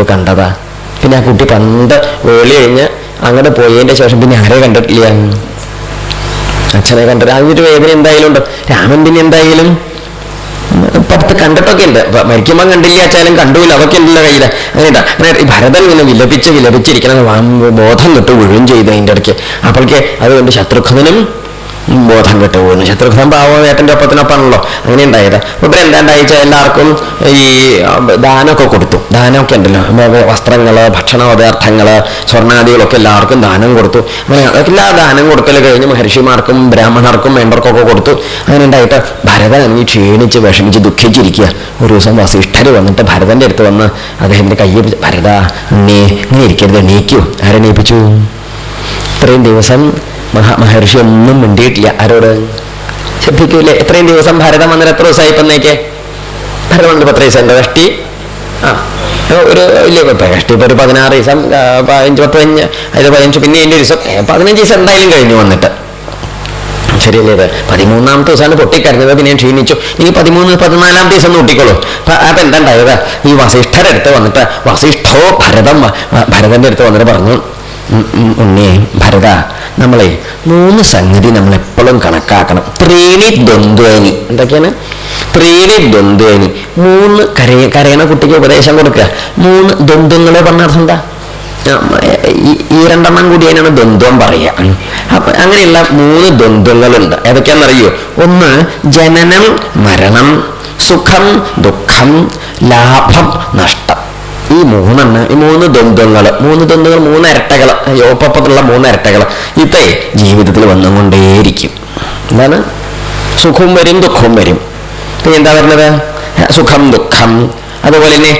ഇപ്പൊ കണ്ടതാ. പിന്നെ ആ കുട്ടി പണ്ട് വേളി കഴിഞ്ഞ് അങ്ങോട്ട് പോയതിന്റെ ശേഷം പിന്നെ ആരെ കണ്ടിട്ടില്ല. അച്ഛനെ കണ്ടിട്ട് അതിനൊരു വേദന എന്തായാലും ഉണ്ട്. രാമൻ പിന്നെ എന്തായാലും പത്ത് കണ്ടിട്ടൊക്കെ ഉണ്ട്. മരിക്കുമ്പോൾ കണ്ടില്ല വെച്ചാലും കണ്ടുമില്ല അതൊക്കെ ഉണ്ടല്ലോ കയ്യിൽ. അങ്ങനെയുണ്ട് അങ്ങനെ ഭരതൻ ഇങ്ങനെ വിലപിച്ച് വിലപിച്ചിരിക്കണം ബോധം തൊട്ട് വീഴും ചെയ്ത് അതിന്റെ ഇടയ്ക്ക്. അപ്പോഴേക്ക് അതുകൊണ്ട് ശത്രുഘ്നനും ബോധം കിട്ടു പോകുന്നു ശത്രുഘ്നം പാവം ഏട്ടന്റെ ഒപ്പത്തിനൊപ്പമാണല്ലോ അങ്ങനെ ഉണ്ടായത്. ഇപ്പൊ എന്താണ്ടായിച്ച എല്ലാവർക്കും ഈ ദാനമൊക്കെ കൊടുത്തു. ദാനമൊക്കെ ഉണ്ടല്ലോ. വസ്ത്രങ്ങൾ ഭക്ഷണ പദാർത്ഥങ്ങൾ സ്വർണാദികളൊക്കെ എല്ലാവർക്കും ദാനം കൊടുത്തു. അങ്ങനെ എല്ലാ ദാനം കൊടുക്കൽ കഴിഞ്ഞ് മഹർഷിമാർക്കും ബ്രാഹ്മണർക്കും വേണ്ടവർക്കൊക്കെ കൊടുത്തു. അങ്ങനെ ഉണ്ടായിട്ട് ഈ ക്ഷീണിച്ച് വിഷമിച്ച് ദുഃഖിച്ചിരിക്കുക. ഒരു ദിവസം വസിഷ്ഠർ വന്നിട്ട് ഭരതന്റെ അടുത്ത് വന്ന് അദ്ദേഹത്തിന്റെ കയ്യിൽ ഭരത നീ നീ ഇരിക്കരുത്. എണീക്കൂ. ആരെണീപ്പിച്ചു ഇത്രയും ദിവസം മഹാ മഹർഷി ഒന്നും മിണ്ടിയിട്ടില്ല. ആരോട്? ശ്രദ്ധിക്കൂലേ? എത്രയും ദിവസം ഭരതം വന്നിട്ട് എത്ര ദിവസമായി ഇപ്പന്നേക്ക് ഭരതം വന്നിട്ട് പത്ത് ദിവസം ഉണ്ട്? കഷ്ടി ആ. ഒരു വലിയ കഷ്ടി ഇപ്പൊ ഒരു പതിനാറ് ദിവസം പതിനഞ്ച് പത്ത് പതിനഞ്ച് അത് പതിനഞ്ച് പിന്നെ അതിന്റെ ദിവസം പതിനഞ്ച് ദിവസം എന്തായാലും കഴിഞ്ഞു വന്നിട്ട്. ശരിയല്ലേ ഇത്? പതിമൂന്നാമത്തെ ദിവസമാണ് പൊട്ടിക്കരഞ്ഞത്. പിന്നെ ക്ഷീണിച്ചു. ഇനി പതിമൂന്ന് പതിനാലാം ദിവസം കൂട്ടിക്കോളൂ അപ്പൊ എന്താ ഉണ്ടായത്? ഈ വസിഷ്ഠരടുത്ത് വന്നിട്ട് വസിഷ്ഠോ ഭരതം ഭരതന്റെ അടുത്ത് വന്നിട്ട് പറഞ്ഞു. ഉം, ഉം, ഭരത നമ്മളെ മൂന്ന് സംഗതി നമ്മൾ എപ്പോഴും കണക്കാക്കണം. ത്രീണി ദ്വന്ദ്വേനി. എന്തൊക്കെയാണ്? ത്രീണി ദ്വന്ദ്വേനി. മൂന്ന് കരയ കരയണ കുട്ടിക്ക് ഉപദേശം കൊടുക്കുക. മൂന്ന് ദ്വന്ദ്ങ്ങളെ പറഞ്ഞ അർത്ഥം എന്താ? ഈ രണ്ടെണ്ണം കൂടി അതിനാണ് ദ്വന്ദ്വം പറയുക. അപ്പൊ അങ്ങനെയുള്ള മൂന്ന് ദ്വന്ദ്വങ്ങളുണ്ട്. ഏതൊക്കെയാണെന്നറിയോ? ഒന്ന് ജനനം മരണം സുഖം ദുഃഖം ലാഭം നഷ്ടം. ഈ മൂന്നെണ്ണം ഈ മൂന്ന് ദ്വന്ദ്ങ്ങൾ മൂന്ന് ദ്വന്ദ്ങ്ങൾ മൂന്ന് ഇരട്ടകൾ ഒപ്പത്തുള്ള മൂന്ന് ഇരട്ടകൾ ഇതേ ജീവിതത്തിൽ വന്നുകൊണ്ടേയിരിക്കും. എന്താണ്? സുഖവും വരും ദുഃഖവും വരും. എന്താ പറഞ്ഞത്? സുഖം ദുഃഖം അതുപോലെ തന്നെ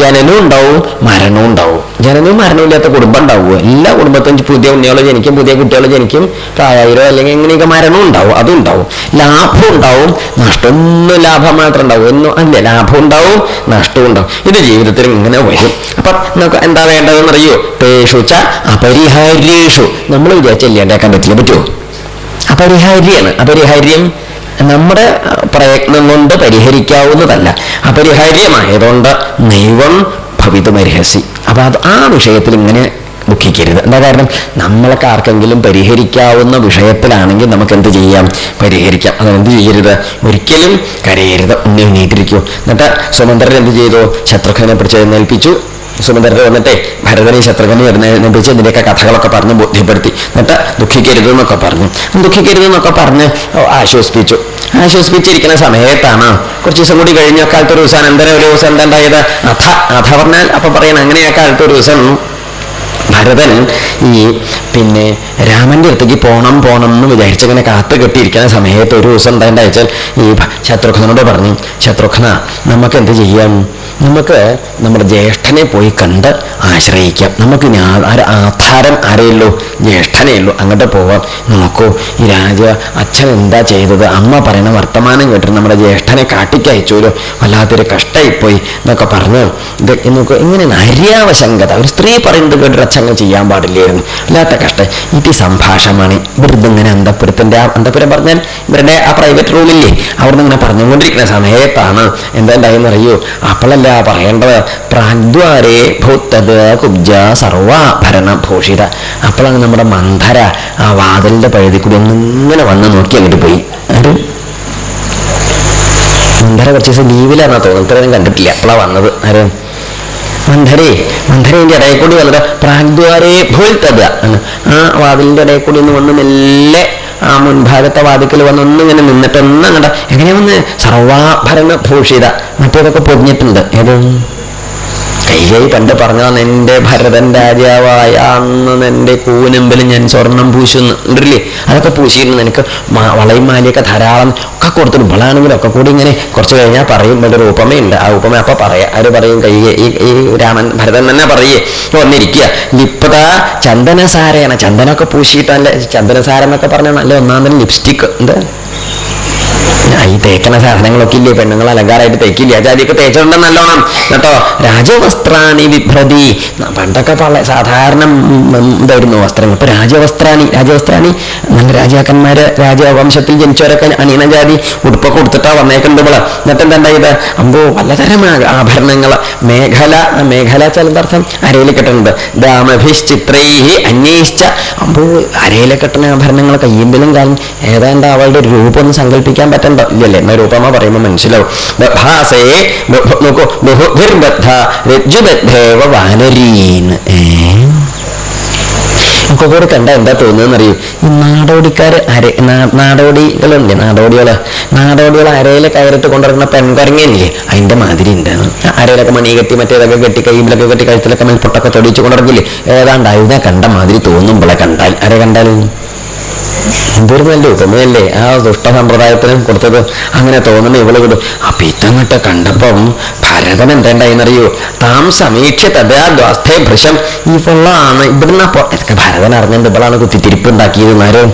ജനനവും ഉണ്ടാവും മരണവും ഉണ്ടാവും. ജനനവും മരണവും ഇല്ലാത്ത കുടുംബം ഉണ്ടാവുക. എല്ലാ കുടുംബത്തും പുതിയ ഉണ്ണികൾ ജനിക്കും പുതിയ കുട്ടികൾ ജനിക്കും പ്രായായിരോ അല്ലെങ്കിൽ എങ്ങനെയൊക്കെ മരണവും ഉണ്ടാവും അതും ഉണ്ടാവും. ലാഭം ഉണ്ടാവും നഷ്ടം ഒന്നും ലാഭം മാത്രം ഉണ്ടാവും. ഒന്നും അല്ല ലാഭം ഉണ്ടാവും നഷ്ടവും ഉണ്ടാവും. ഇത് ജീവിതത്തിൽ ഇങ്ങനെ വരും. അപ്പൊ നമുക്ക് എന്താ വേണ്ടതെന്ന് അറിയോ? പേഷുച്ച അപരിഹാര്യേഷു. നമ്മൾ വിചാരിച്ചില്ലാണ്ടാക്കാൻ പറ്റില്ല പറ്റുമോ അപരിഹാര്യാണ്. അപരിഹാര്യം നമ്മുടെ പ്രയത്നം കൊണ്ട് പരിഹരിക്കാവുന്നതല്ല. അപരിഹാര്യമായതുകൊണ്ട് ദൈവം ഭവിതമർഹസി. അപ്പൊ അത് ആ വിഷയത്തിൽ ഇങ്ങനെ ദുഃഖിക്കരുത്. എന്താ കാരണം? നമ്മളൊക്കെ ആർക്കെങ്കിലും പരിഹരിക്കാവുന്ന വിഷയത്തിലാണെങ്കിൽ നമുക്ക് എന്ത് ചെയ്യാം? പരിഹരിക്കാം. അത് എന്ത് ചെയ്യരുത്? ഒരിക്കലും കരയരുത്. ഉണ്ണി നീട്ടിരിക്കൂ എന്നിട്ട് സുമന്ത്രൻ എന്ത് ചെയ്തു? ശത്രുഘ്നെ പിടിച്ച് എഴുന്നേൽപ്പിച്ചു. സുമന്ത്രർ വന്നിട്ട് ഭരതനെ ശത്രുഘ്നെ എഴുന്നേൽപ്പിച്ച് ഇതിന്റെയൊക്കെ കഥകളൊക്കെ പറഞ്ഞ് ബോധ്യപ്പെടുത്തി. എന്നിട്ട് ദുഃഖിക്കരുത് എന്നൊക്കെ പറഞ്ഞു. ദുഃഖിക്കരുത് എന്നൊക്കെ പറഞ്ഞ് ആശ്വസിപ്പിച്ചു. ആശ്വസിപ്പിച്ചിരിക്കുന്ന സമയത്താണ് കുറച്ച് ദിവസം കൂടി കഴിഞ്ഞ കാലത്ത് ഒരു ദിവസം അനന്തരം ഒരു ദിവസം എന്താ ഉണ്ടായത്? അഥ അഥ പറഞ്ഞാൽ അപ്പൊ പറയണം അങ്ങനെ ആ കാലത്ത് ഒരു ദിവസം ഭരതൻ ഈ പിന്നെ രാമന്റെ അടുത്തേക്ക് പോകണം പോകണം എന്ന് വിചാരിച്ചിങ്ങനെ കാത്തു കെട്ടിയിരിക്കുന്ന സമയത്ത് ഒരു ദിവസം എന്താ വെച്ചാൽ ഈ ശത്രുഘ്നോട് പറഞ്ഞു ശത്രുഘ്ന നമുക്ക് എന്ത് ചെയ്യാം? നമുക്ക് നമ്മുടെ ജ്യേഷ്ഠനെ പോയി കണ്ട് ആശ്രയിക്കാം. നമുക്ക് ആധാരം ആരെയുള്ളൂ? ജ്യേഷ്ഠനേ ഉള്ളൂ. അങ്ങോട്ട് പോവാം. നോക്കൂ ഈ രാജ അച്ഛൻ എന്താ ചെയ്തത്? അമ്മ പറയുന്ന വർത്തമാനം കേട്ടിട്ട് നമ്മുടെ ജ്യേഷ്ഠനെ കാട്ടിക്കയച്ചോലോ? വല്ലാത്തൊരു കഷ്ടമായിപ്പോയി എന്നൊക്കെ പറഞ്ഞു ഇത് നോക്കൂ ഇങ്ങനെ അര്യാവശങ്കത. ഒരു സ്ത്രീ പറയുന്നത് കേട്ടിട്ട് അച്ഛൻ അങ്ങനെ ചെയ്യാൻ പാടില്ലായിരുന്നു. അല്ലാത്ത കഷ്ടം. ഇത് സംഭാഷണമാണ്. ഇവരിത് ഇങ്ങനെ അന്തപുരത്തിന്റെ ആ അന്തപുരം പറഞ്ഞാൽ ഇവരുടെ ആ പ്രൈവറ്റ് റൂമില്ലേ അവിടുന്ന് ഇങ്ങനെ പറഞ്ഞുകൊണ്ടിരിക്കുന്ന സമയത്താണ് എന്താ ഉണ്ടായെന്ന് അറിയൂ? അപ്പോഴല്ല പറയേണ്ടത്? പ്രാഗ്ദ്വാരേ ഭൂത്തത് കുബ്ജ സർവാഭരണ ഭൂഷിത അപ്പോഴാണ് നമ്മുടെ മന്ധര ആ വാതിലിന്റെ പഴുതി കൂടി ഒന്നിങ്ങനെ വന്ന് നോക്കി അങ്ങോട്ട് പോയി. ആരും? മന്ധര കുറച്ച് ദിവസം ലീവിലാണെന്നാണ് തോന്നുന്നത്. ഇത്രയും കണ്ടിട്ടില്ല. അപ്പോഴാണ് വന്നത്. ആരും? മന്ധരേ മന്ധരേന്റെ ഇടയിൽ കൂടി വന്നത് പ്രാഗ്ദ്വാരേ ഭൂൽത്തത് ആ വാതിലിന്റെ ഇടയിൽ കൂടി ഒന്ന് വന്ന് മെല്ലെ ആ മുൻഭാഗത്തെ വാതിക്കൽ വന്ന് ഇങ്ങനെ നിന്നിട്ടൊന്നും അങ്ങോട്ട് എങ്ങനെ വന്ന് സർവാഭരണ ഭൂഷിത മറ്റേതൊക്കെ പൊതിഞ്ഞിട്ടുണ്ട്. ഏത്? കൈകൈ പണ്ട് പറഞ്ഞതാണ് എന്റെ ഭരതൻ രാജാവായ അന്ന് എന്റെ കൂനമ്പലും ഞാൻ സ്വർണം പൂശുന്നു. ഉണ്ടല്ലേ അതൊക്കെ പൂശിയിരുന്നു. നിനക്ക് വളയും മാലയൊക്കെ ധാരാളം ഒക്കെ കൊടുത്തിട്ട് ഇവളാണെങ്കിലും ഒക്കെ കൂടി ഇങ്ങനെ കുറച്ച് കഴിഞ്ഞാൽ പറയും. ഇവിടെ ഒരു ഉപമയുണ്ട്. ആ ഉപമ അപ്പൊ പറയാം. ആര് പറയും? കൈ ഈ ഈ രാമൻ ഭരതൻ തന്നെ പറയേ. വന്നിരിക്കുക ഇപ്പതാ ചന്ദനസാരയാണ്. ചന്ദനമൊക്കെ പൂശിയിട്ടല്ലേ ചന്ദനസാരം എന്നൊക്കെ പറഞ്ഞാൽ നല്ല ഒന്നാം തന്നെ ലിപ്സ്റ്റിക്ക് എന്താ? ഈ തേക്കണ സാധനങ്ങളൊക്കെ ഇല്ലേ? പെണ്ണുങ്ങൾ അലങ്കാരമായിട്ട് തേക്കില്ല? ജാതിയൊക്കെ തേച്ചിട്ടുണ്ട് നല്ലോണം. കേട്ടോ? രാജവസ്ത്രാണി വിഭ്രതി. പണ്ടൊക്കെ പല സാധാരണ ഇതായിരുന്നു വസ്ത്രങ്ങൾ. ഇപ്പൊ രാജവസ്ത്രാണി രാജവസ്ത്രാണി നല്ല രാജാക്കന്മാര് രാജവംശത്തിൽ ജനിച്ചവരൊക്കെ അണിയണ ജാതി ഉടുപ്പൊക്കെ കൊടുത്തിട്ടാ വന്നേക്കുന്നത് എന്നിട്ട് എന്താ ഇത് അമ്പോ പലതരം ആഭരണങ്ങൾ മേഖല മേഖല ചിലതർത്ഥം അരയിൽ കെട്ടുന്നത് ദാമഭിശ്ചിത്രൈ അന്വേഷിച്ച അമ്പോ അരയിൽ കെട്ടുന്ന ആഭരണങ്ങൾ കയ്യിലും കാരണം ഏതാണ്ട് അവളുടെ രൂപം ഒന്നും സങ്കല്പിക്കാൻ പറ്റണ്ട ഇല്ലല്ലേ? എന്നാ രൂപമാ പറയുമ്പോൾ മനസ്സിലാവും. ഭാസേ ബഹു- നോക്കൂ കൂടെ കണ്ട എന്താ തോന്നുന്നറിയൂ ഈ നാടോടിക്കാർ അര നാടോടികളുണ്ട് നാടോടികൾ? നാടോടികൾ അരയിലെ കയറിട്ട് കൊണ്ടുവരുന്ന പെൺകുരങ്ങനില്ലേ അതിന്റെ മാതിരി ഉണ്ട്. അരയിലൊക്കെ മണി കെട്ടി മറ്റേതൊക്കെ കെട്ടി കൈയിലൊക്കെ കെട്ടി കഴുത്തിലൊക്കെ മേൽപ്പൊട്ടൊക്കെ തൊടിച്ച് കൊണ്ടിറങ്ങില്ലേ ഏതാണ്ട് അതിനെ കണ്ട മാതിരി തോന്നുമ്പോളെ കണ്ടാൽ. അര കണ്ടാലും? എന്തൊരു നല്ല ഉപമയല്ലേ ആ ദുഷ്ട സമ്പ്രദായത്തിന് കൊടുത്തത് അങ്ങനെ തോന്നുന്ന ഇവൾ വിടും അപ്പൊ ഇതങ്ങട്ട് കണ്ടപ്പം ഭരതൻ എന്തുണ്ടായിന്നറിയോ? താം സമീക്ഷ തഥാ ദ്വാസ്ഥേ ഭൃശം ഇവളാണ് ഇവിടുന്ന് അപ്പൊ ഭരതൻ അറിഞ്ഞത് ഇവളാണ് കുത്തിത്തിരിപ്പ് ഉണ്ടാക്കിയത് നേരം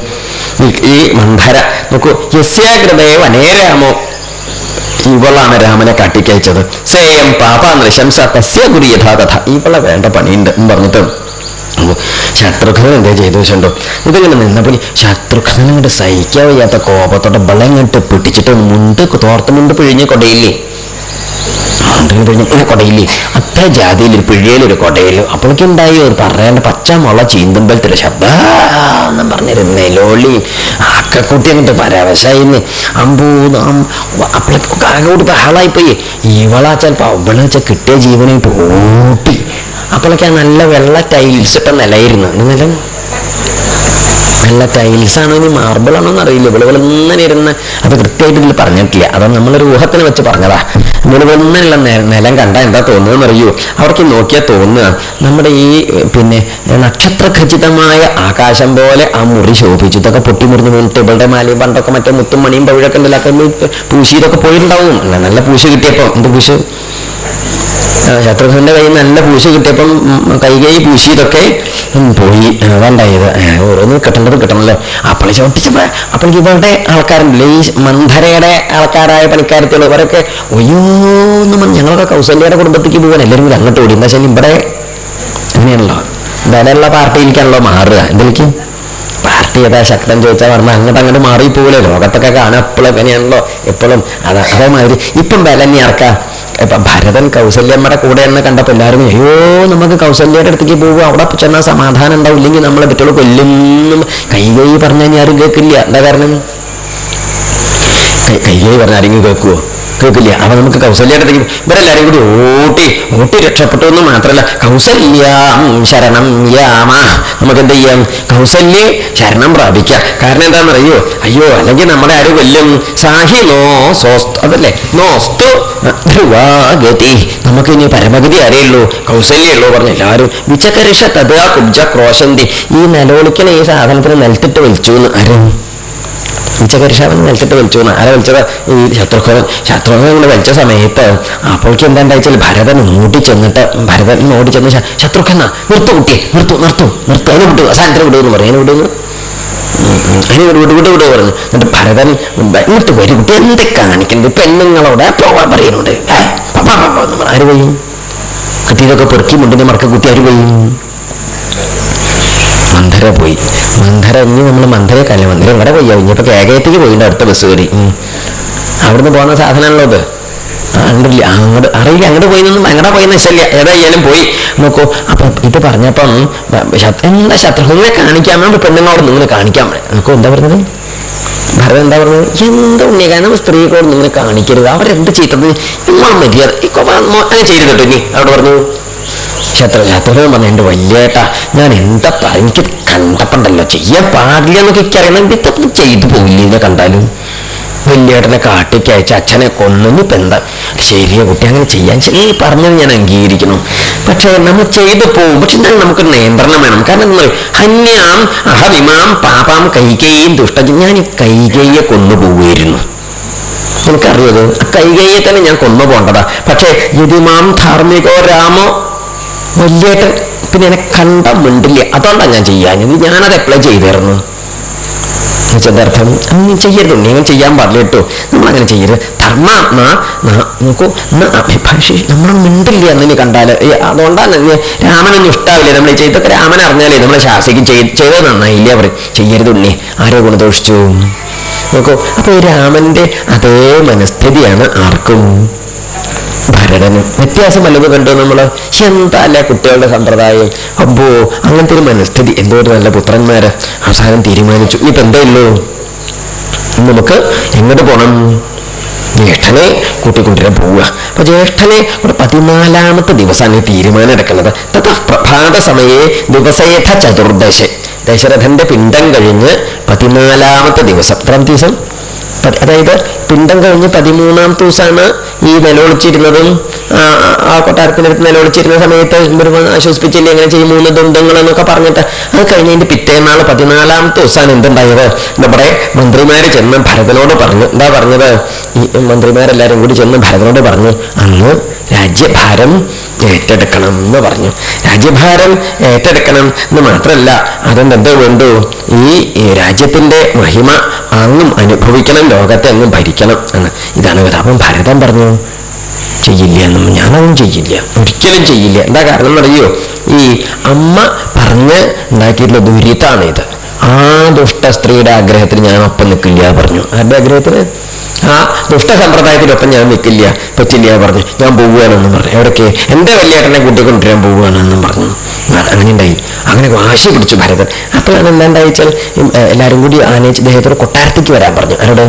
ഈ മന്ധര നോക്കൂ യസ്യാകൃതേ വനേരാമോ ഇവളാണ് രാമനെ കാട്ടിക്കയച്ചത്. സേയം പാപ നൃശംസ തസ്യ ഗുരു യഥാകഥ. ഇവളെ വേണ്ട പണിയുണ്ട് പറഞ്ഞിട്ട് ശത്രുഘ്നൻ എന്താ ചെയ്തു വെച്ചോ ഇതിങ്ങനെ നിന്നപ്പോൾ ശത്രുഘ്നൻ ഇങ്ങോട്ട് സഹിക്കാൻ വയ്യാത്ത കോപത്തോടെ ബലങ്ങട്ട് പിടിച്ചിട്ട് മുണ്ട് തോർത്ത് മുണ്ട് പിഴിഞ്ഞ് കൊടയില്ലേ? ഇങ്ങനെ കൊടയില്ലേ? അത്ര ജാതിയിൽ ഒരു പിഴിയലൊരു കൊടയിൽ അപ്പോഴേക്കുണ്ടായി ഒരു പറയാന്റെ പച്ച മുള ചീന്തുമ്പലത്തൊരു ശബ്ദം. പറഞ്ഞിരുന്നേ ലോളി. അക്കക്കുട്ടി അങ്ങോട്ട് പരവശായിന്ന്. അമ്പൂ നാം അപ്പോഴേക്കൊക്കെ ആകോട്ട് ബഹളായിപ്പോയി. ഇവളാ ചിലപ്പോൾ അവൾ വെച്ചാൽ കിട്ടിയ ജീവനായിട്ട് ഓട്ടി അപ്പോഴൊക്കെ നല്ല വെള്ള ടൈൽസ് ഇട്ട നിലയിരുന്നു. എന്നാലും വെള്ള ടൈൽസ് ആണോ ഇനി മാർബിൾ ആണോ എന്ന് അറിയില്ല ഇവിടെ ഇങ്ങനെ ഇരുന്ന് അത് കൃത്യമായിട്ട് ഇതിൽ പറഞ്ഞിട്ടില്ല. അത് നമ്മളൊരു ഊഹത്തിന് വെച്ച് പറഞ്ഞതാ. ഇവിടെ ഇങ്ങനെയുള്ള നിലം കണ്ടാൽ എന്താ തോന്നുന്നതെന്ന് അറിയൂ അവർക്ക് നോക്കിയാൽ തോന്നുക. നമ്മുടെ ഈ പിന്നെ നക്ഷത്രഖചിതമായ ആകാശം പോലെ ആ മുറി ശോഭിച്ചു. ഇതൊക്കെ പൊട്ടിമുറിഞ്ഞ് വീണിട്ട് ഇവളുടെ മാലയും പണ്ടൊക്കെ മറ്റേ മുത്തും മണിയും പവിഴൊക്കെ ഉണ്ടല്ലോ. പൂശിയിലൊക്കെ പോയിട്ടുണ്ടാവും. നല്ല പൂശ കിട്ടിയപ്പോൾ എന്ത് പൂശ്? ശത്രുഘ്നന്റെ കയ്യിൽ നല്ല പൂശ കിട്ടിയപ്പം കൈകൈ പൂശിയതൊക്കെ പോയി. വേണ്ടായത് ഓരോന്ന് കിട്ടേണ്ടത് കിട്ടണമല്ലോ. അപ്പോൾ ചോട്ടിച്ചപ്പോ അപ്പോൾ ഇവരുടെ ആൾക്കാരുണ്ടല്ലോ ഈ മന്ധരയുടെ ആൾക്കാരായ പണിക്കാരത്തുകൾ ഇവരൊക്കെ ഒയ്യോ ഞങ്ങളൊക്കെ കൗസല്യയുടെ കുടുംബത്തേക്ക് പോകാൻ എല്ലാവരും കൂടി അങ്ങോട്ട് ഓടി. എന്താ വെച്ചാൽ ഇവിടെ? അങ്ങനെയാണല്ലോ വിലയുള്ള പാർട്ടിയിലേക്കാണല്ലോ മാറുക. എന്തിലേക്ക് പാർട്ടി ഏതാ ശക്തം ചോദിച്ചാൽ പറഞ്ഞാൽ അങ്ങോട്ട് അങ്ങോട്ട് മാറിപ്പോകില്ല ലോകത്തൊക്കെ കാണാം എപ്പോഴും എങ്ങനെയാണല്ലോ എപ്പോഴും അതാ അതേമാതിരി. ഇപ്പം വില തന്നെ ആർക്കാ ഇപ്പൊ ഭരതൻ കൗസല്യമ്മയുടെ കൂടെ എന്ന് കണ്ടപ്പോൾ എല്ലാവരും അയ്യോ നമുക്ക് കൗസല്യയുടെ അടുത്തേക്ക് പോകും അവിടെ ചെന്നാൽ സമാധാനം ഉണ്ടാവും. ഇല്ലെങ്കിൽ നമ്മളെ പറ്റുള്ളൂ കൊല്ലും കൈ കൈ പറഞ്ഞാൽ ഞാൻ ആരും കേൾക്കില്ല. എന്താ കാരണം? കൈ കൈ പറഞ്ഞ ആരെങ്കിലും കേൾക്കുവോ? കേൾക്കില്ല. അപ്പൊ നമുക്ക് കൗസല്യയുടെ അടുത്തേക്ക് ഇവരെല്ലാരും കൂടി ഓട്ടി ഓട്ടി രക്ഷപ്പെട്ടു എന്ന് മാത്രമല്ല കൗസല്യാം ശരണം യാമ. നമുക്ക് എന്ത് ചെയ്യാം? കൗസല്യ ശരണം പ്രാപിക്കാം. കാരണം എന്താണെന്നറിയോ? അയ്യോ അല്ലെങ്കിൽ നമ്മുടെ ആര് കൊല്ലും? സാഹി നോ സോസ്തു അതല്ലേ? നോസ്തു ധ്രുവാഗതി നമുക്ക് ഇനി പരമഗതി അറിയുള്ളൂ. കൗസല്യുള്ളൂ പറഞ്ഞു? എല്ലാവരും വിചകരിഷ തഥാ കുബ്ജ ക്രോശന്തി. ഈ നിലവിളിക്കണ ഈ സാധനത്തിന് നിലത്തിട്ട് വലിച്ചു എന്ന് ആരും ഉച്ചകരിഷാവൻ വലിച്ചിട്ട് വലിച്ചു ആരെ വലിച്ചത്? ഈ ശത്രുഘ്നൻ. ശത്രുഘ്നൻ ഇങ്ങനെ വലിച്ച സമയത്ത് അപ്പോഴേക്ക് എന്താ ഭരതൻ ഓടി ചെന്നിട്ട് ഭരതൻ ഓടി ചെന്ന് ശത്രുഘ്ന നിർത്തു കുട്ടി നിർത്തു നിർത്തു നിർത്തു. അതിന് വിട്ടു സാധനത്തിന് വിടൂ എന്ന് പറയും. വിടുന്നു അതിന് വിടു വിടു വിടു വിടു പറഞ്ഞു എന്നിട്ട് ഭരതൻ എന്നിട്ട് വരും കുട്ടി എന്ത് കാണിക്കുന്നത് പെണ്ണുങ്ങളോട് പോവാൻ പറയുന്നുണ്ട്. ആര് പോയി മുണ്ടിന്റെ മറക്ക ആര് പോയി മന്ധര പോയി. മന്ധര ഇനി നമ്മൾ മന്ധര കല്ല മന്ധര ഇവിടെ പോയി? ഇനിയിപ്പോ കേകയത്തേക്ക് അടുത്ത ബസ് കയറി. അവിടുന്ന് പോകുന്ന സാധനമാണല്ലോ ഇത്. ഉണ്ടല്ലേ അങ്ങോട്ട് അറിയില്ല. അങ്ങോട്ട് പോയി നിന്നും അങ്ങനെ പോയി നശല്ല ഏതായാലും പോയി. നോക്കൂ. അപ്പൊ ഇത് പറഞ്ഞപ്പം എന്താ ശത്രുഘ്നെ കാണിക്കാൻ വേണ്ടി പെണ്ണുങ്ങളോട് നിങ്ങൾ കാണിക്കാൻ നോക്കൂ എന്താ പറഞ്ഞത്? ഭരതൻ എന്താ പറഞ്ഞത്? എന്ത് ഉണ്ണിയ കാരണം സ്ത്രീകളോട് നിങ്ങൾ കാണിക്കരുത്. അവരെന്ത് ചെയ്തത്? നിങ്ങൾ മര്യാദ ചെയ്ത് കേട്ടോ ഇനി? അവിടെ പറഞ്ഞു. ശത്രു ശത്രുഘ്നൻ പറഞ്ഞു എന്റെ വലിയേട്ടാ ഞാൻ എന്താ എനിക്ക് കണ്ടപ്പണ്ടല്ലോ ചെയ്യാൻ പാടില്ല എന്നൊക്കെ എനിക്കറിയണം ഇതൊന്നും ചെയ്തു പോയില്ലേ കണ്ടാലും? വലിയേട്ടനെ കാട്ടിക്ക് അയച്ച് അച്ഛനെ കൊന്നു പെന്ത എന്താ? ശരിയാ കുട്ടി അങ്ങനെ ചെയ്യാൻ ശരി പറഞ്ഞത് ഞാൻ അംഗീകരിക്കുന്നു. പക്ഷേ നമ്മൾ ചെയ്തു പോകും. പക്ഷെ നമുക്ക് നിയന്ത്രണം വേണം. കാരണം എന്താ ഹന്യാം അഹവിമാം പാപാം കൈകയും ദുഷ്ടജ ഞാൻ ഈ കൈകയെ കൊന്നുപോകുമായിരുന്നു എനിക്കറിയത് കൈകയെ തന്നെ ഞാൻ കൊന്നു പോകേണ്ടതാ പക്ഷേ യതിമാം ധാർമ്മികോ രാമോ വലിയേട്ടൻ പിന്നെ എന്നെ കണ്ട മിണ്ടില്ല. അതുകൊണ്ടാണ് ഞാൻ ചെയ്യാഞ്ഞത്. ഞാനത് അപ്ലൈ ചെയ്തിരുന്നു ചെന്തർത്ഥം അങ്ങനെ ചെയ്യരുത്. അങ്ങനെ ചെയ്യാൻ പാടില്ല കേട്ടോ. നമ്മൾ അങ്ങനെ ചെയ്യരുത് നാ- നോക്കൂ അഭിഭാഷി. നമ്മൾ മിണ്ടില്ല എന്നിനി കണ്ടാൽ അതുകൊണ്ടാണ് രാമനൊന്നും ഇഷ്ടാവില്ല? നമ്മൾ ചെയ്തൊക്കെ രാമൻ അറിഞ്ഞാലേ നമ്മളെ ശാസിക്കും ചെയ്ത് നന്നായില്ലേ അവർ ചെയ്യരുത് ഉണ്ണി. ആരോ ഗുണദോഷിച്ചു. നോക്കൂ അപ്പൊ ഈ രാമന്റെ അതേ മനസ്ഥിതിയാണ് ആർക്കും ഭരതനും വ്യത്യാസം വല്ലതും കണ്ടു എന്താ അല്ല കുട്ടികളുടെ സമ്പ്രദായം? അമ്പോ അങ്ങനത്തെ ഒരു മനസ്ഥിതി. എന്തോ ഒരു നല്ല പുത്രന്മാര് അവസാനം തീരുമാനിച്ചു. ഇനിയിപ്പോ എന്തേ ഉള്ളൂ? നമുക്ക് എങ്ങോട്ട് പോണം? ജ്യേഷ്ഠനെ കൂട്ടിക്കൊണ്ടിരാൻ പോവുക. അപ്പൊ ജ്യേഷ്ഠനെ ഒരു പതിനാലാമത്തെ ദിവസമാണ് ഈ തീരുമാനം എടുക്കുന്നത്. തഥ പ്രഭാത സമയേ ദിവസേഥ ചതുർദശ. ദശരഥന്റെ പിണ്ടം കഴിഞ്ഞ് പതിനാലാമത്തെ ദിവസം. എത്രാം ദിവസം? അതായത് പിണ്ടം കഴിഞ്ഞ് പതിമൂന്നാം ദിവസമാണ് ഈ നിലവിളിച്ചിരുന്നതും ആ, കൊട്ടാരത്തിനടുത്ത് നിലവിളിച്ചിരുന്ന സമയത്ത് ഇവർ ആശ്വസിപ്പിച്ചില്ലേ എങ്ങനെ ചെയ്യും മൂന്ന് ദുന്തങ്ങൾ എന്നൊക്കെ പറഞ്ഞിട്ട്. അത് കഴിഞ്ഞതിന്റെ പിറ്റേന്നാൾ പതിനാലാമത്തെ ദിവസമാണ് എന്തുണ്ടായത്? നമ്മുടെ മന്ത്രിമാര് ചെന്ന് ഭരതനോട് പറഞ്ഞു. എന്താ പറഞ്ഞത്? ഈ മന്ത്രിമാരെല്ലാരും കൂടി ചെന്ന് ഭരതനോട് പറഞ്ഞു അന്ന് രാജ്യഭാരം ഏറ്റെടുക്കണം എന്ന് പറഞ്ഞു. രാജ്യഭാരം ഏറ്റെടുക്കണം എന്ന് മാത്രമല്ല അതുകൊണ്ട് എന്തോ വേണ്ടു? ഈ രാജ്യത്തിന്റെ മഹിമ അങ്ങും അനുഭവിക്കണം ലോകത്തെ അങ്ങും ഭരിക്കണം എന്ന്. ഇതാണ് കഥ. അപ്പം ഭരതൻ പറഞ്ഞു ചെയ്യില്ല എന്നും ഞാനൊന്നും ചെയ്യില്ല. ഒരിക്കലും ചെയ്യില്ല. എന്താ കാരണം എന്നറിയോ ഈ അമ്മ പറഞ്ഞ് ഉണ്ടാക്കിയിട്ടുള്ള ദുരിതാണ് ഇത് ആ ദുഷ്ട സ്ത്രീയുടെ ആഗ്രഹത്തിന് ഞാൻ ഒപ്പം നിൽക്കില്ല പറഞ്ഞു. ആരുടെ ആഗ്രഹത്തിന്? ആ ദുഷ്ട സമ്പ്രദായത്തിനൊപ്പം ഞാൻ നിൽക്കില്ല പറ്റില്ല പറഞ്ഞു. ഞാൻ പോവുകയാണെന്നും പറഞ്ഞു. എവിടേക്ക്? എന്റെ വല്യേട്ടനെ കൂട്ടിക്കൊണ്ടുവരാൻ പോവുകയാണെന്നും പറഞ്ഞു. അങ്ങനെ ഉണ്ടായി അങ്ങനെ വാശി പിടിച്ചു ഭരതൻ. അപ്പോഴാണ് എന്താണ്ടായി വെച്ചാൽ എല്ലാവരും കൂടി ആനയിച്ച് ദേഹത്തോട് കൊട്ടാരത്തേക്ക് വരാൻ പറഞ്ഞു. ആരോട്?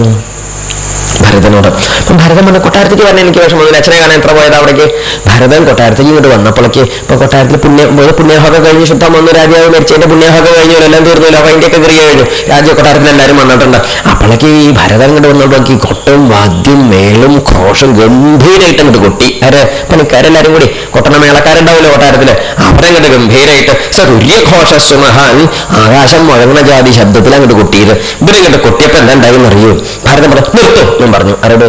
ഭരതനോട്. അപ്പം ഭരതൻ പറഞ്ഞു കൊട്ടാരത്തേക്ക് വരാൻ എനിക്ക് വിഷമം. അച്ഛനെ കാണാൻ എത്ര പോയത് അവിടേക്ക്? ഭരതൻ കൊട്ടാരത്തേക്ക് ഇങ്ങോട്ട് വന്നപ്പോഴേക്ക് ഇപ്പൊ കൊട്ടാരത്തിൽ പുണ്യ പുണ്യഭാഗം കഴിഞ്ഞ് ശുദ്ധം വന്നു രാജാവ് മരിച്ചതിന്റെ പുണ്യഭാഗം കഴിഞ്ഞു എല്ലാം തീർന്നല്ലോ അപ്പൊ അതിന്റെയൊക്കെ ക്രിയ കഴിഞ്ഞു രാജ കൊട്ടാരത്തിൽ എല്ലാവരും വന്നിട്ടുണ്ട്. അപ്പോഴേക്ക് ഈ ഭരതം കണ്ട് വന്നപ്പോഴേക്ക് ഈ കൊട്ടും വാദ്യം മേളും ഘോഷം ഗംഭീരമായിട്ട് അങ്ങോട്ട് കൊട്ടി. ആര് പണിക്കാരെല്ലാരും കൂടി കൊട്ടണ മേളക്കാരുണ്ടാവില്ല കൊട്ടാരത്തിൽ. അവരെ അങ്ങോട്ട് ഗംഭീരമായിട്ട് സർവര്യ ഘോഷ സുമഹാൻ ആകാശം മുഴങ്ങുന്ന ജാതി ശബ്ദത്തിൽ അങ്ങോട്ട് കൊട്ടിയത്. ഇവരിങ്ങോട്ട് കൊട്ടിയപ്പോ എന്താ ഉണ്ടായെന്ന് അറിയൂ ഭരതം പറഞ്ഞു നിർത്തും എന്നും പറഞ്ഞു. ആരോട്?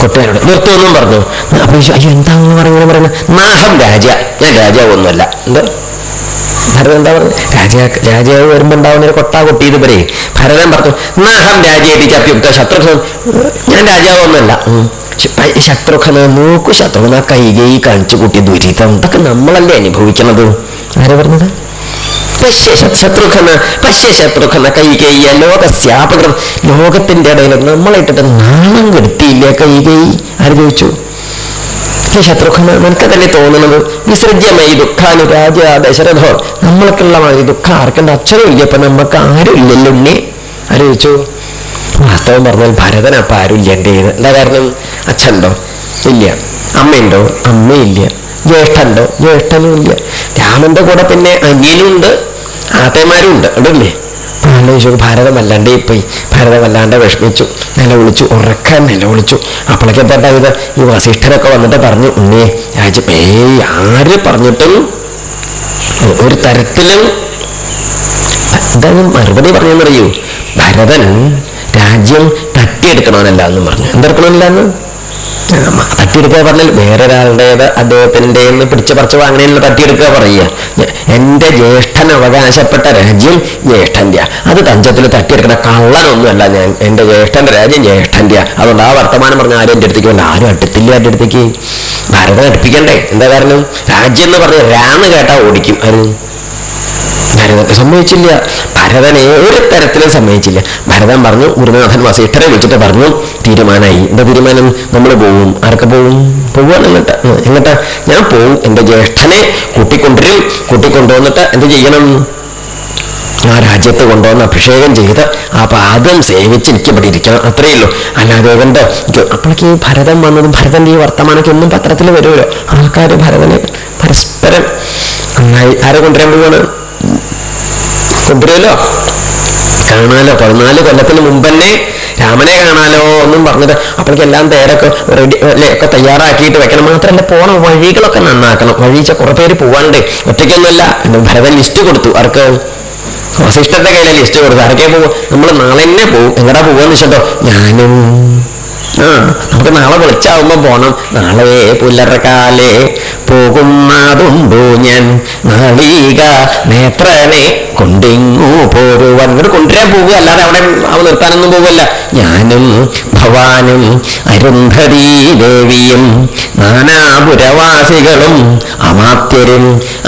കൊട്ടയാരോട് നിർത്തുമെന്നും പറഞ്ഞു. അപ്പൊ അയ്യോ എന്താ പറയുന്നത് പറയുന്നത്? നാഹം രാജ. ഞാൻ രാജാവൊന്നുമല്ല. എന്താ? ഭരതൻ എന്താ പറഞ്ഞു? രാജാ രാജാവ് വരുമ്പോ ഉണ്ടാവുന്ന ഒരു കൊട്ടാ കൊട്ടിയത് വരെ ഭരതൻ പറഞ്ഞു നാഹം രാജേതി ചപ്യുക്ത ശത്രുഘ്നൻ ഞാൻ രാജാവൊന്നല്ല ശത്രുഘ്ന നോക്കൂ ശത്രുഘ്ന കൈകൈ കാണിച്ചു കൂട്ടിയ ദുരിതം. ഇതൊക്കെ നമ്മളല്ലേ അനുഭവിക്കണത്? ആരാ പറഞ്ഞത്? പശ്യ ശത്രുഘ്ന പശ്യ ശത്രുഘ്ന കൈകയ്യ ലോകസ്യാപകൃതം ലോകത്തിന്റെ ഇടയിൽ നമ്മളിട്ടിട്ട് നാണം കെടുത്തിയില്ലേ കൈകൈ ആര് ചോദിച്ചു? ശത്രുഘ്ന നിനക്ക് തന്നെ തോന്നുന്നത് വിസർജ്യമയി ദുഃഖാനുരാജ ദശരഥോ നമ്മൾക്കുള്ള മാതിരി ദുഃഖം ആർക്കുണ്ട്? അച്ഛനും ഇല്ല? അപ്പൊ നമുക്ക് ആരും ഇല്ലല്ലോ ഉണ്ണി. ആര് ചോദിച്ചു വാസ്തവം പറഞ്ഞാൽ ഭരതൻ അപ്പൊ ആരും ഇല്ല എന്റെ ചെയ്ത് എന്താ കാരണം? അച്ഛനുണ്ടോ? ഇല്ല. അമ്മയുണ്ടോ? അമ്മയില്ല. ജ്യേഷ്ഠനുണ്ടോ? ജ്യേഷ്ഠനും ഇല്ല. രാമന്റെ കൂടെ പിന്നെ അനിയനുണ്ട് ആത്തമാരും ഉണ്ട്. ഉണ്ടല്ലേ ആലോചിച്ചു. ഭാരതം വല്ലാണ്ടേ പോയി. ഭാരതം വല്ലാണ്ട് വിഷമിച്ചു. നിലവിളിച്ചു ഉറക്കാൻ നിലവിളിച്ചു. അപ്പോഴൊക്കെ എന്താ ഇത് ഈ വസിഷ്ഠനൊക്കെ വന്നിട്ട് പറഞ്ഞു ഉണ്ണിയെ രാജ്യം ആര് പറഞ്ഞിട്ടും ഒരു തരത്തിലും എന്തായാലും മറുപടി പറഞ്ഞെന്നറിയൂ? ഭരതൻ രാജ്യം തട്ടിയെടുക്കണമെന്നല്ല എന്ന് പറഞ്ഞു. എന്തെടുക്കണമെന്നില്ല എന്ന്? തട്ടിയെടുക്കുക പറഞ്ഞാൽ വേറൊരാളുടേത് അദ്ദേഹത്തിന്റെ പിടിച്ച പറിച്ച് വാങ്ങണേന്ന് തട്ടിയെടുക്കുക പറയുക. എന്റെ ജ്യേഷ്ഠൻ അവകാശപ്പെട്ട രാജ്യം ജ്യേഷ്ഠന്റെ അത് തഞ്ചത്തിൽ തട്ടിയെടുക്കണ കള്ളനൊന്നുമല്ല ഞാൻ. എന്റെ ജ്യേഷ്ഠന്റെ രാജ്യം ജ്യേഷ്ഠന്റെ അതുകൊണ്ട് ആ വർത്തമാനം പറഞ്ഞ ആരും എന്റെ അടുത്തേക്ക് വേണ്ട ആരും അടുത്തില്ല എന്റെ അടുത്തേക്ക്. ഭാരതം അടുപ്പിക്കണ്ടേ? എന്താ കാരണം? രാജ്യം എന്ന് പറഞ്ഞ രാന്ന് കേട്ടാ ഓടിക്കും. ആരും? ഭരതൻ സമ്മതിച്ചില്ല. ഭരതനെ ഒരു തരത്തിലും സമ്മതിച്ചില്ല. ഭരതൻ പറഞ്ഞു ഗുരുനാഥൻ വസിഷ്ഠരെ വിളിച്ചിട്ട് പറഞ്ഞു തീരുമാനമായി എന്താ തീരുമാനം? നമ്മൾ പോവും. ആരൊക്കെ പോവും? പോവാണ് എന്നിട്ട് എന്നിട്ട് ഞാൻ പോവും. എന്റെ ജ്യേഷ്ഠനെ കൂട്ടിക്കൊണ്ടുവരും. കൂട്ടിക്കൊണ്ടുവന്നിട്ട് എന്ത് ചെയ്യണം? ആ രാജ്യത്ത് കൊണ്ടുവന്ന് അഭിഷേകം ചെയ്ത് ആ പാദം സേവിച്ച് ഇരിക്കണം അത്രയേ ഉള്ളൂ. അല്ലാതെ കൊണ്ട് അപ്പോഴേക്ക് ഈ ഭരതൻ വന്നതും ഭരതന്റെ ഈ വർത്തമാനമൊക്കെ ഒന്നും പത്രത്തിൽ വരുമല്ലോ. ആൾക്കാർ ഭരതനെ പരസ്പരം നന്നായി ആരെ കൊണ്ടുവരാൻ പോവാണ്? കൊണ്ടുവരുമല്ലോ കാണാലോ. പതിനാല് കൊല്ലത്തിന് മുമ്പ് തന്നെ രാമനെ കാണാലോ എന്നും പറഞ്ഞിട്ട് അപ്പോഴേക്ക് എല്ലാം തേരൊക്കെ റെഡി അല്ലേ ഒക്കെ തയ്യാറാക്കിയിട്ട് വെക്കണം. മാത്രമല്ല പോണ വഴികളൊക്കെ നന്നാക്കണം. വഴിച്ച കുറെ പേര് പോവാണ്ട് ഒറ്റയ്ക്കൊന്നുമല്ല. ഭരതൻ ലിസ്റ്റ് കൊടുത്തു. ആർക്ക്? വസിഷ്ഠന്റെ കയ്യിലെ ലിസ്റ്റ് കൊടുത്തു. ആരൊക്കെ പോവും നമ്മൾ നാളെ തന്നെ പോവും. എങ്ങടാ പോവാന്ന് വെച്ചിട്ടോ? ഞാനും. ആ നമുക്ക് നാളെ വിളിച്ചാവുമ്പോ പോണം. നാളെ പുലർക്കാലേ പോകുന്നതുണ്ടു ഞാൻ? നാളിക നേത്രനെ കൊണ്ടിങ്ങു പോരുവൻ. ഇങ്ങോട്ട് കൊണ്ടുവരാൻ പോകുക. അല്ലാതെ അവിടെ അവ നിർത്താനൊന്നും പോവല്ല ഞാനും ഭവാനും അരുന്ധതി ദേവിയും നാനാപുരവാസികളും അമാത്യരും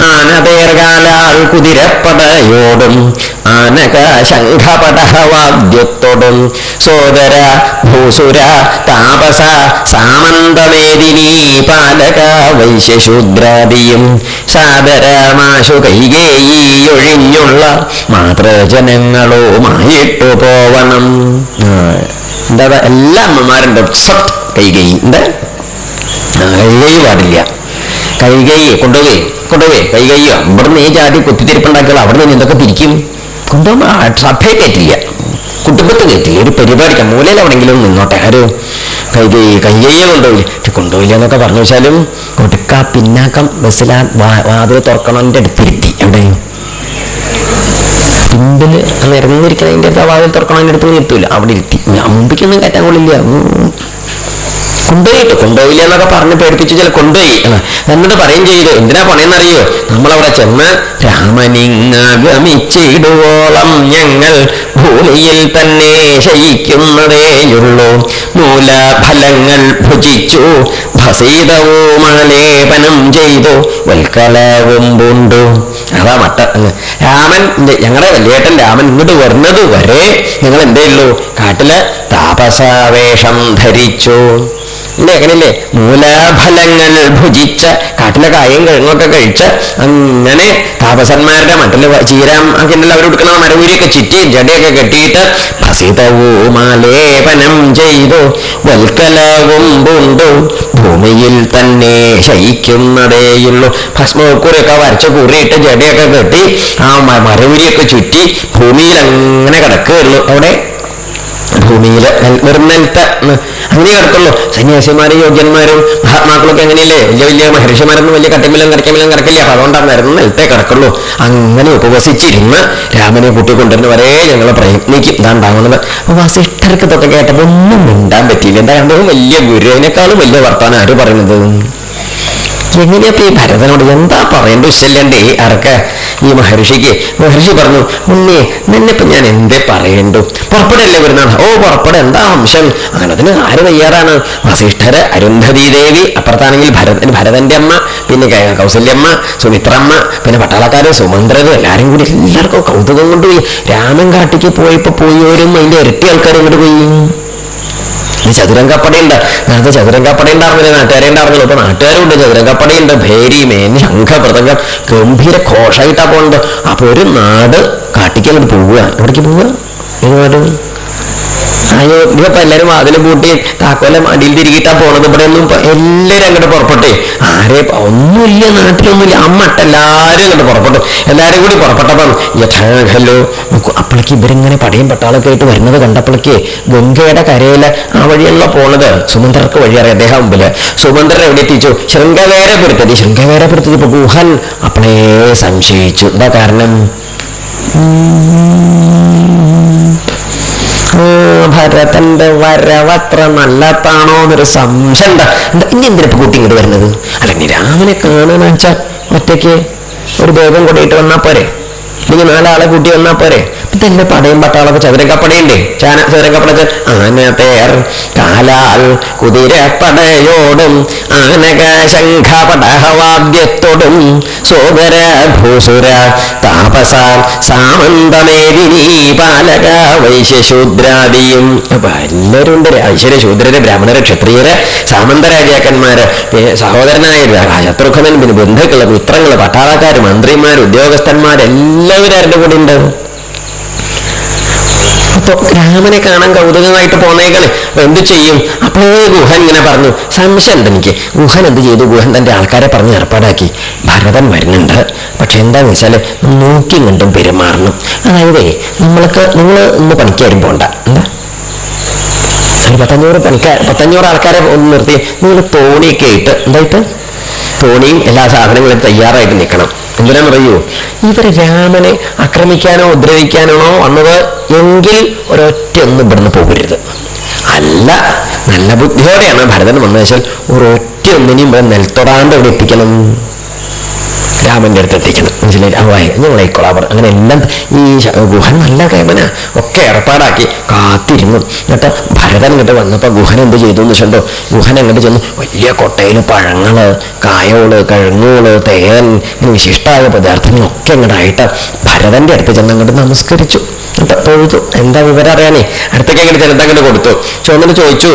ആനതേർകാലാൽ കുതിരപ്പടയോടും ആനക ശംഖപടഹവാദ്യത്തോടും സോദര ഭൂസുര താപസ സാമന്തവേദിനീ പാലക വൈശ്യശൂദ്രാദിയും സാദരമാശു കൈകേയിയൊഴിഞ്ഞുള്ള മാതൃജനങ്ങളുമായിട്ടു പോവണം. എന്താ എല്ലാ അമ്മമാരുണ്ട്. സത് കൈകൈ എന്താ? കൈകൈ പാടില്ല. കൈകൈ കൊണ്ടുപോയി കൊണ്ടുപോയി. കൈകൈയോ ഇവിടുന്ന് ഈ ജാതി കുത്തിത്തിരിപ്പുണ്ടാക്കിയാൽ അവിടെ നിന്ന് എന്തൊക്കെ തിരിക്കും കൊണ്ടുപോകുമ്പോൾ സഭയെ കയറ്റില്ല. കുടുംബത്തെ കയറ്റില്ല. ഒരു പരിപാടിക്ക് മൂലയിൽ എവിടെയെങ്കിലും നിന്നോട്ടെ. ആര് കൈകൈ കൈകൈയെ കൊണ്ടുപോയി. കൊണ്ടുപോയില്ല എന്നൊക്കെ പറഞ്ഞു വെച്ചാലും ഒടുക്ക പിന്നാക്കം ബസ്സിലാ വാതിൽ തുറക്കണതിന്റെ അടുത്തിരുത്തി എവിടെ പിമ്പിൽ നിരന്നിരിക്കുന്നതിന്റെ അടുത്ത് ആ വാതിൽ തുറക്കണതിന്റെ അടുത്ത് നിർത്തൂല അവിടെ ഇരുത്തി. മുമ്പിക്കൊന്നും കയറ്റാൻ കൊള്ളില്ല. കൊണ്ടുപോയിട്ട് കൊണ്ടുപോയില്ല എന്നൊക്കെ പറഞ്ഞ് പേടിപ്പിച്ച് ചില കൊണ്ടുപോയി. എന്നിട്ട് പറയും ചെയ്തു. എന്തിനാ പണിയെന്നറിയോ? നമ്മളവിടെ ചെന്ന് രാമനിങ്ങമിച്ചിടുവോളം ഞങ്ങൾ ഭൂമിയിൽ തന്നെ ശയിക്കുന്നതേയുള്ളൂ മൂലഫലങ്ങൾ ഭുജിച്ചു ഭസീതവുമാലേപനം ചെയ്തു. വൽക്കലവും പൂണ്ടു. അതാ മട്ട. രാമൻ ഞങ്ങളുടെ വലിയേട്ടൻ രാമൻ ഇങ്ങോട്ട് വരുന്നത് വരെ ഞങ്ങൾ എന്തേ ഉള്ളൂ? കാട്ടിൽ താപസാവേഷം ധരിച്ചു. ഇല്ലേ അങ്ങനെയല്ലേ മൂലഫലങ്ങൾ ഭുജിച്ച് കാട്ടിലെ കായും കിഴങ്ങൊക്കെ കഴിച്ച് അങ്ങനെ താപസന്മാരുടെ മട്ടിൽ വ- ചീരാം അങ്ങനെയല്ല അവർ കൊടുക്കുന്ന മരവൂരിയൊക്കെ ചുറ്റി ജടയൊക്കെ കെട്ടിയിട്ട് ഭസിതവുമാലേപനം ചെയ്തു. വൽക്കലവും പൂണ്ടു. ഭൂമിയിൽ തന്നെ ശയിക്കുന്നതേയുള്ളൂ. ഭസ്മക്കുറിയൊക്കെ വരച്ച കുറിയിട്ട് ജടയൊക്കെ കെട്ടി ആ മരവൂരിയൊക്കെ ചുറ്റി ഭൂമിയിൽ അങ്ങനെ കിടക്കുകയുള്ളൂ. അവിടെ ഭൂമിയിൽ നിർമ്മലത്തെ അങ്ങനെ കിടക്കുള്ളൂ സന്യാസിമാരും യോഗ്യന്മാരും മഹാത്മാക്കളൊക്കെ അങ്ങനെയല്ലേ വലിയ വലിയ മഹർഷിമാരൊന്നും വലിയ കട്ടിമിലും കരക്കമിലും കിടക്കില്ല. അപ്പൊ അതുകൊണ്ടാണ് മരുന്ന് നിലത്തെ കിടക്കുള്ളൂ. അങ്ങനെ ഉപവസിച്ചിരുന്ന് രാമനെ കൂട്ടിക്കൊണ്ടിരുന്ന വരെ ഞങ്ങൾ പ്രയത്നിക്കും. ഇതാ ഉണ്ടാവുന്നത് അപ്പൊ വസിഷ്ഠർക്ക് ഇതൊക്കെ കേട്ടപ്പോ ഒന്നും മിണ്ടാൻ പറ്റിയില്ല. എന്താ? രണ്ടും വലിയ ഗുരുവിനേക്കാളും വലിയ വർത്താനം ആര് പറയുന്നത്? എങ്ങനെയപ്പോ ഈ ഭരതനോട് എന്താ പറയേണ്ട ഇഷ്ടല്ലേ ആർക്ക് ഈ മഹർഷിക്ക്. മഹർഷി പറഞ്ഞു ഉണ്ണി നിന്നിപ്പോ ഞാൻ എന്തേ പറയണ്ടു? പുറപ്പെടല്ലേ വരുന്നാണ് ഓ പുറപ്പെട എന്താ വംശം അങ്ങനെ അതിന് ആര് തയ്യാറാണ്? വസിഷ്ഠര് അരുന്ധതി ദേവി അപ്പുറത്താണെങ്കിൽ ഭരതൻ ഭരതന്റെ അമ്മ പിന്നെ കൗസല്യമ്മ സുമിത്രമ്മ പിന്നെ പട്ടാളക്കാര് സുമന്ത്രര് എല്ലാരും കൂടി എല്ലാവർക്കും കൗതുകം കൊണ്ടുപോയി. രാമൻ കാട്ടിക്ക് പോയപ്പോ പോയവരും അതിന്റെ ഇരട്ടി ആൾക്കാരും ഇങ്ങോട്ട് പോയി. ചതുരംഗപ്പടയുണ്ട്. നേരത്തെ ചതുരംഗപ്പട ഉണ്ടായിരുന്നില്ല നാട്ടുകാരെ ഉണ്ടായിരുന്നില്ല ഇപ്പൊ നാട്ടുകാരുണ്ട്. ചതുരംഗപ്പടയുണ്ട്. ഭേരി മേനി ശംഖ മൃതംഗം ഗംഭീര ഘോഷമായിട്ടാ പോകുന്നത് അപ്പൊ ഒരു നാട് കാട്ടിക്കാൻ പോവുക. എവിടേക്ക് പോവുക? ഏത് നാട്? ഇതിപ്പോ എല്ലാരും വാതിലും പൂട്ടി താക്കോലം അടിയിൽ തിരികിട്ടാ പോണത്. ഇവിടെ ഒന്നും ഇപ്പൊ എല്ലാരും അങ്ങോട്ട് പുറപ്പെട്ടെ. ആരെ ഒന്നുമില്ല നാട്ടിലൊന്നുമില്ല. അമ്മട്ട് എല്ലാരും അങ്ങോട്ട് പുറപ്പെട്ടു. എല്ലാരും കൂടി പുറപ്പെട്ടപ്പം യഥാഹല്ലോ അപ്പോഴേക്ക് ഇവരിങ്ങനെ പടയും പട്ടാളൊക്കെ ആയിട്ട് വരുന്നത് കണ്ടപ്പോഴേക്ക് ഗംഗയുടെ കരയിൽ ആ വഴിയുള്ള പോണത്. സുമന്ത്രർക്ക് വഴി അറിയാം അദ്ദേഹം മുമ്പിൽ. സുമന്ദ്രൻ എവിടെ എത്തിച്ചു? ശൃംഗവേരപുരത്തെത്തി ശൃംഗവേരപുരത്തെത്തി ഇപ്പൊ ഗുഹൻ അപ്പളേ സംശയിച്ചു. എന്താ കാരണം? ഭരതന്റെ വരവത്ര നല്ലതാണോ എന്നൊരു സംശയം എന്താ ഇനി എന്തിനാ ഇപ്പൊ കുട്ടി ഇങ്ങോട്ട് വരുന്നത്? അല്ല ഇനി രാമനെ കാണാന്ന് വെച്ചാൽ ഒറ്റയ്ക്ക് ഒരു ഭേദം കൊണ്ടിട്ട് വന്നാ പോരെ? ഇനി നാലാളെ കൂട്ടി വന്നാ പോരെ? ഇതന്നെ പടയും പട്ടാളൊക്കെ ചതുരക്കപ്പടയുണ്ടേ ചാന ചതുരക്കപ്പടച്ച് ആന പേർ കാലാൽ കുതിരപ്പടയോടും ആനക ശംഖപടഹവാദ്യത്തോടും സോദര ഭൂസുര താപസ സാമന്തമേദിനി പാലക വൈശ്യശൂദ്രാദിയും. അപ്പൊ എല്ലാവരും ഉണ്ട് ഐശ്വര്യ ശൂദ്രര് ബ്രാഹ്മണര് ക്ഷത്രിയര് സാമന്ത രാജാക്കന്മാര് പിന്നെ സഹോദരനായ ശത്രുഘ്നൻ പിന്നെ ബന്ധുക്കൾ മിത്രങ്ങൾ പട്ടാളക്കാര് മന്ത്രിമാര് ഉദ്യോഗസ്ഥന്മാരെല്ലാവരും ആരുടെ കൂടെ ഉണ്ട് അപ്പൊ രാമനെ കാണാൻ കൗതുകമായിട്ട് പോന്നേക്കൾ അപ്പൊ എന്ത് ചെയ്യും? അപ്പോഴേ ഗുഹൻ ഇങ്ങനെ പറഞ്ഞു സംശയമുണ്ട് എനിക്ക് ഗുഹൻ എന്ത് ചെയ്തു? ഗുഹൻ തന്റെ ആൾക്കാരെ പറഞ്ഞ് ഏർപ്പാടാക്കി. ഭരതൻ വരുന്നുണ്ട്. പക്ഷെ എന്താന്ന് വെച്ചാൽ നോക്കി കണ്ടും പെരുമാറണം. അതായത് നമ്മൾക്ക് നിങ്ങൾ ഇന്ന് പണിക്കാരും പോണ്ട. എന്താ? ഒരു പത്തഞ്ഞൂറ് പണിക്കാർ പത്തഞ്ഞൂറ് ആൾക്കാരെ ഒന്ന് നിർത്തി നിങ്ങൾ തോണിയൊക്കെ ഇട്ട് എന്തായിട്ട്? തോണിയും എല്ലാ സാധനങ്ങളും തയ്യാറായിട്ട് നിൽക്കണം എന്തിനാന്ന് പറയൂ ഇവർ രാമനെ ആക്രമിക്കാനോ ഉദ്രവിക്കാനോ വന്നത്? എങ്കിൽ ഒരൊറ്റ ഒന്നും ഇവിടുന്ന് പോകരുത്. അല്ല നല്ല ബുദ്ധിയോടെയാണ് ഭരതൻ വന്നു വെച്ചാൽ ഒരൊറ്റ ഒന്നിനെയും ഇവിടെ നെൽത്തൊടാണ്ട് ഇവിടെ എത്തിക്കണം. രാമന്റെ അടുത്ത് എത്തിക്കുന്നത് മനസ്സിലായി? ആ വായി. നിങ്ങൾ കൊളാബർ അങ്ങനെ എല്ലാം ഈ ഗുഹൻ നല്ല കേമന. ഒക്കെ ഏർപ്പാടാക്കി. കാത്തിരുന്നു. എന്നിട്ട് ഭരതൻ ഇങ്ങോട്ട് വന്നപ്പോൾ ഗുഹൻ എന്ത് ചെയ്തു എന്ന് വെച്ചിട്ടുണ്ടോ? ഗുഹൻ അങ്ങോട്ട് ചെന്ന് വലിയ കൊട്ടയിൽ പഴങ്ങൾ കായോൾ കിഴങ്ങുകൾ തേൻ വിശിഷ്ടമായ പദാർത്ഥങ്ങളൊക്കെ അങ്ങോട്ടായിട്ട് ഭരതന്റെ അടുത്ത് ചെന്ന് അങ്ങോട്ട് നമസ്കരിച്ചു. തൊഴുതു. എന്താ വിവരം അറിയാനേ? അടുത്തേക്ക് അങ്ങോട്ട് ചെന്നിട്ട് അങ്ങോട്ട് കൊടുത്തു? ചോദിച്ചു.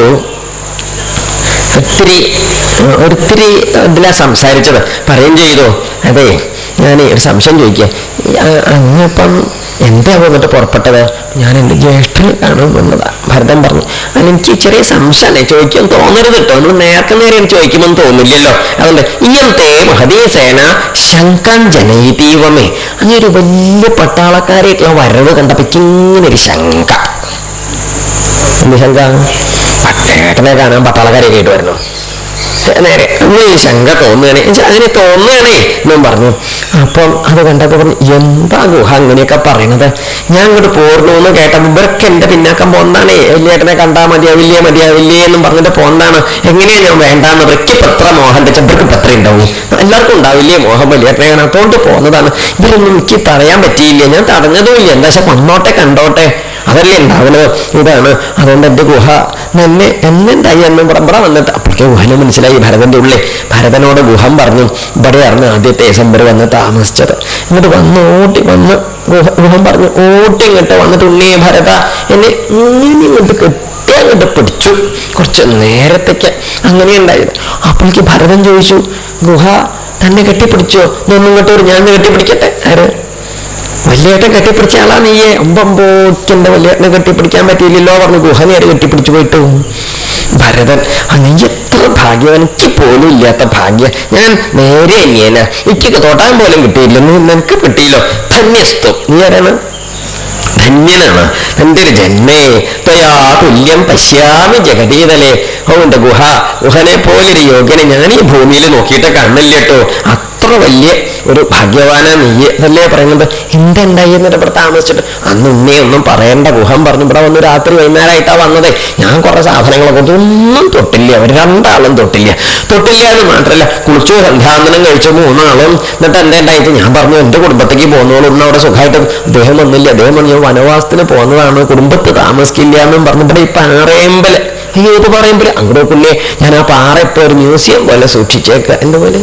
ഒത്തിരി ഒത്തിരി ഇതിലാ സംസാരിച്ചത്. പറയും ചെയ്തു? അതെ ഞാൻ ഒരു സംശയം ചോദിക്കുക അങ്ങപ്പം എന്താ വന്നിട്ട് പുറപ്പെട്ടത്? ഞാൻ എന്റെ ജ്യേഷ്ഠനെ കാണാൻ വന്നതാ ഭരതൻ പറഞ്ഞു. അല്ല എനിക്ക് ചെറിയ സംശയമല്ലേ ചോദിക്കാൻ തോന്നരുത് കേട്ടോ. നമ്മൾ നേരത്തെ നേരെ ചോദിക്കുമെന്ന് തോന്നില്ലല്ലോ. അതുകൊണ്ട് ഇങ്ങനത്തെ മഹതീ സേന ശങ്കം ജനയിതീവമേ. അങ്ങനെ ഒരു വലിയ പട്ടാളക്കാരായിട്ടുള്ള വരവ് കണ്ടപ്പോ ഇങ്ങനെ ഒരു ശങ്ക എന്ത് ശങ്ക പട്ടേട്ടനെ കാണാൻ പട്ടാളക്കാരെ കേട്ട് വരണം നേരെ ഈ ശങ്ക തോന്നുകയാണ്. അങ്ങനെ തോന്നുകയാണേ എന്നും പറഞ്ഞു. അപ്പം അത് കണ്ടപ്പോ പറഞ്ഞു എന്താ ഗുഹ അങ്ങനെയൊക്കെ പറയണത്? ഞാൻ ഇങ്ങോട്ട് എന്ന് കേട്ടപ്പോ ഇവർക്ക് എന്റെ പിന്നാക്കം പോന്നാണേ വലിയേട്ടനെ കണ്ടാ മതിയാവില്ലേ മതിയാവില്ലേ എന്നും പറഞ്ഞിട്ട് പോന്നാണ് എങ്ങനെയാ ഞാൻ വേണ്ടാന്ന്? വൃക്ക് പത്ര മോഹന്റെ മോഹം പത്ര ഉണ്ടാവും? എല്ലാവർക്കും ഉണ്ടാവില്ലേ മോഹം? വലിയേട്ടനെ കാണാത്തോണ്ട് പോന്നതാണ്. ഇവരൊന്നും എനിക്ക് പറയാൻ പറ്റിയില്ല. ഞാൻ തടഞ്ഞതുമില്ല. എന്താ വെച്ചാൽ വന്നോട്ടെ കണ്ടോട്ടെ. അതല്ലേ ഉണ്ടാവുന്നത് ഇതാണ്. അതുകൊണ്ട് എന്റെ ഗുഹ എന്നെ എന്നുണ്ടായി എന്നും പറമ്പറ വന്നിട്ട് അപ്പോഴേക്ക് ഗുഹനെ മനസ്സിലായി. ഭരതന്റെ ഉള്ളിൽ ഭരതനോട് ഗുഹം പറഞ്ഞു ഇവിടെയാണ് ആദ്യത്തെ ഡിസംബർ വന്ന് താമസിച്ചത്. എന്നിട്ട് വന്ന് ഓട്ടി വന്ന് ഗുഹ പറഞ്ഞു ഓട്ടി ഇങ്ങോട്ട് വന്നിട്ട് ഉണ്ണിയെ ഭരത എന്നെ ഇങ്ങനെ ഇങ്ങോട്ട് കെട്ടി അങ്ങോട്ട് പിടിച്ചു. കുറച്ച് നേരത്തേക്ക് അങ്ങനെ ഉണ്ടായത് അപ്പോഴേക്ക് ഭരതൻ ചോദിച്ചു ഗുഹ തന്നെ കെട്ടിപ്പിടിച്ചോ? ഇതൊന്നും ഇങ്ങോട്ട് ഞാൻ കെട്ടിപ്പിടിക്കട്ടെ? ആര്? വലിയേട്ടൻ കെട്ടിപ്പിടിച്ച ആളാ നീയെ. അമ്പമ്പോക്കെന്റെ വലിയേട്ടനെ കെട്ടിപ്പിടിക്കാൻ പറ്റിയില്ലല്ലോ പറഞ്ഞു. ഗുഹനേരെ കെട്ടിപ്പിടിച്ചു പോയിട്ടു. ഭരതൻ അങ്ങനെ എത്ര ഭാഗ്യം എനിക്ക് പോലും ഇല്ലാത്ത ഭാഗ്യം. ഞാൻ നേരെ അന്യേന. എനിക്ക് തൊടാൻ പോലും കിട്ടിയില്ല. നിനക്ക് കിട്ടിയില്ലോ. ധന്യസ്തു. നീ ആരാണ്? ധന്യനാണ്. എന്റെ ഒരു ജന്മേ. ത്വയാ തുല്യം പശ്യാമി ജഗതീതലേ. അതുകൊണ്ട് ഗുഹ. ഗുഹനെ പോലൊരു യോഗ്യനെ ഞാൻ ഈ ഭൂമിയിൽ നോക്കിയിട്ട് കണ്ണില്ലേട്ടോ അത്ര വലിയ ഒരു ഭാഗ്യവാനാ നീ എന്നല്ലേ പറയുന്നത്? എന്തുണ്ടായി എന്നിട്ട് ഇവിടെ താമസിച്ചിട്ട്? അന്ന് ഉമ്മേ ഒന്നും പറയേണ്ട ഗുഹം പറഞ്ഞു ഇവിടെ വന്ന് രാത്രി വൈകുന്നേരമായിട്ടാ വന്നതേ. ഞാൻ കുറെ സാധനങ്ങളൊക്കെ. ഒന്നും തൊട്ടില്ല. അവർ രണ്ടാളും തൊട്ടില്ല. തൊട്ടില്ല എന്ന് മാത്രമല്ല കുളിച്ചു സന്ധ്യാന്തനം കഴിച്ചു മൂന്നാളും. എന്നിട്ട് എന്താ ഉണ്ടായിട്ട് ഞാൻ പറഞ്ഞു എന്റെ കുടുംബത്തേക്ക് പോകുന്നോളൂ ഇന്ന് അവിടെ സുഖമായിട്ട് അദ്ദേഹം വന്നില്ല. അദ്ദേഹം പറഞ്ഞു "ഞാൻ വനവാസത്തിന് പോകുന്നതാണ്. കുടുംബത്ത് താമസിക്കില്ല എന്നും പറഞ്ഞിട്ട് ഈ പാറയമ്പൽ അയ്യോ ഇത് പറയുമ്പോൾ അങ്ങോട്ട് പുള്ളിയെ ഞാൻ ആ പാറ ഇപ്പോൾ ഒരു മ്യൂസിയം പോലെ സൂക്ഷിച്ചേക്ക. എന്തുപോലെ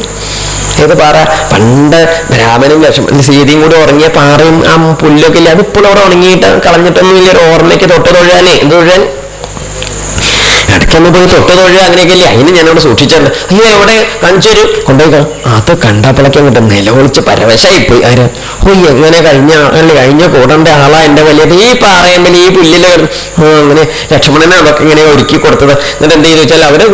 ഏത് പാറ? പണ്ട് ബ്രാഹ്മണും ലക്ഷ്മണനും സീതയും കൂടി ഉറങ്ങിയ പാറയും ആ പുല്ലൊക്കെ ഇല്ല അതിപ്പോഴും അവിടെ ഉണങ്ങിയിട്ട് കളഞ്ഞിട്ടൊന്നും ഇല്ല ഒരു ഓർമ്മയ്ക്ക് തൊട്ട് തൊഴാനേ. എന്ത് തൊഴാൻ? ഇടയ്ക്കൊന്ന് പോയി തൊട്ട് തൊഴുക അങ്ങനെയൊക്കെ ഇല്ലേ അതിന് ഞാനവിടെ സൂക്ഷിച്ചിട്ടുണ്ട്. അയ്യോ എവിടെ? കാണിച്ചൊരു കൊണ്ടുപോയി കാ- അത് കണ്ടപ്പോഴൊക്കെ അങ്ങോട്ട് നിലവിളിച്ച് പരവശായി പോയി ആര്? ഓ എങ്ങനെ കഴിഞ്ഞ അല്ലെ കഴിഞ്ഞ കൂടേണ്ട ആളാ എന്റെ വലിയ ഈ പാറയമ്പിൽ ഈ കിടന്ന്, അങ്ങനെ ലക്ഷ്മണനെ അതൊക്കെ ഇങ്ങനെ ഒരുക്കി കൊടുത്തത്. എന്നിട്ട് എന്ത് ചെയ്തു വെച്ചാൽ അവരെ